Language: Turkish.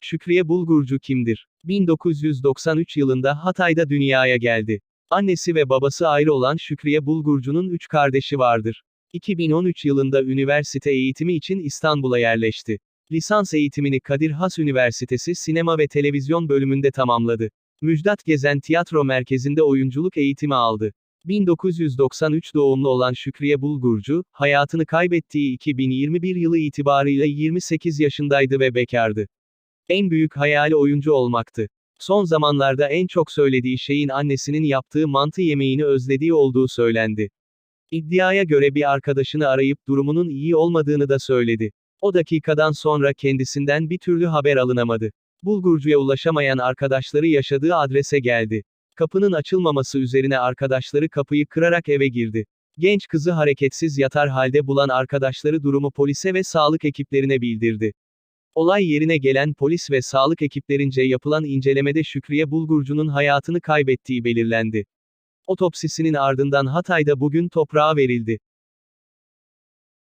Şükriye Bulgurcu kimdir? 1993 yılında Hatay'da dünyaya geldi. Annesi ve babası ayrı olan Şükriye Bulgurcu'nun üç kardeşi vardır. 2013 yılında üniversite eğitimi için İstanbul'a yerleşti. Lisans eğitimini Kadir Has Üniversitesi Sinema ve Televizyon bölümünde tamamladı. Müjdat Gezen Tiyatro Merkezi'nde oyunculuk eğitimi aldı. 1993 doğumlu olan Şükriye Bulgurcu, hayatını kaybettiği 2021 yılı itibarıyla 28 yaşındaydı ve bekardı. En büyük hayali oyuncu olmaktı. Son zamanlarda en çok söylediği şeyin annesinin yaptığı mantı yemeğini özlediği olduğu söylendi. İddiaya göre bir arkadaşını arayıp durumunun iyi olmadığını da söyledi. O dakikadan sonra kendisinden bir türlü haber alınamadı. Bulgurcu'ya ulaşamayan arkadaşları yaşadığı adrese geldi. Kapının açılmaması üzerine arkadaşları kapıyı kırarak eve girdi. Genç kızı hareketsiz yatar halde bulan arkadaşları durumu polise ve sağlık ekiplerine bildirdi. Olay yerine gelen polis ve sağlık ekiplerince yapılan incelemede Şükriye Bulgurcu'nun hayatını kaybettiği belirlendi. Otopsisinin ardından Hatay'da bugün toprağa verildi.